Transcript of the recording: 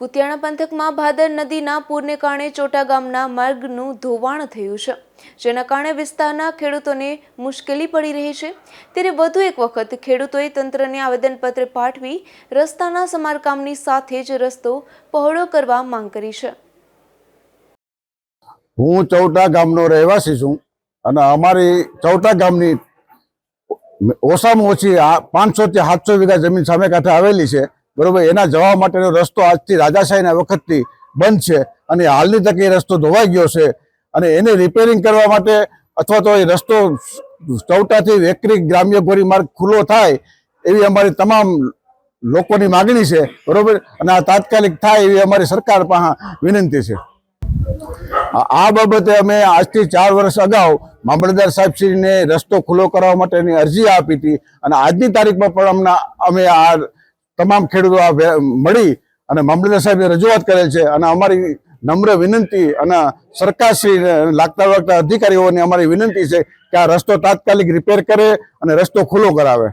કુતિયાણા પંથકમાં ભાદર નદીના પૂરને કારણે ચોટા ગામના માર્ગનું ધોવાણ થયું છે, જેના કારણે વિસ્તારના ખેડૂતોને મુશ્કેલી પડી રહી છે. ત્યારે વધુ એક વખત ખેડૂતોએ તંત્રને આવેદનપત્ર પાઠવી રસ્તાના સમારકામની સાથે જ રસ્તો પહોળો કરવા માંગ કરી છે. હું ચૌટા ગામનો રહેવાસી છું અને અમારી ચૌટા ગામની ઓછામાં ઓછી પાંચસો થી સાતસો વીઘા જમીન સામે કાંઠે આવેલી છે. બરોબર, એના જવા માટેનો રસ્તો આજથી રાજાશાહીના વખતથી બંધ છે અને હાલની તકે એ રસ્તો ધોવાઈ ગયો છે અને એને રિપેરિંગ કરવા માટે અથવા તો એ રસ્તો ચૌટાથી વેકરી ગ્રામ્ય ગોરી માર્ગ ખુલ્લો થાય એવી અમારી તમામ લોકોની માગણી છે, બરોબર? અને આ તાત્કાલિક થાય એવી અમારી સરકાર પાસે વિનંતી છે. આ બાબતે અમે આજથી ચાર વર્ષ અગાઉ મામલતદાર સાહેબશ્રીને રસ્તો ખુલ્લો કરવા માટેની અરજી આપી હતી અને આજની તારીખમાં પણ અમને અમે આ તમામ ખેડૂતો આ મળી અને મામલતદાર સાહેબે રજૂઆત કરેલ છે અને અમારી નમ્ર વિનંતી અને સરકારશ્રી લાગતા લાગતા અધિકારીઓની અમારી વિનંતી છે કે આ રસ્તો તાત્કાલિક રિપેર કરે અને રસ્તો ખુલ્લો કરાવે.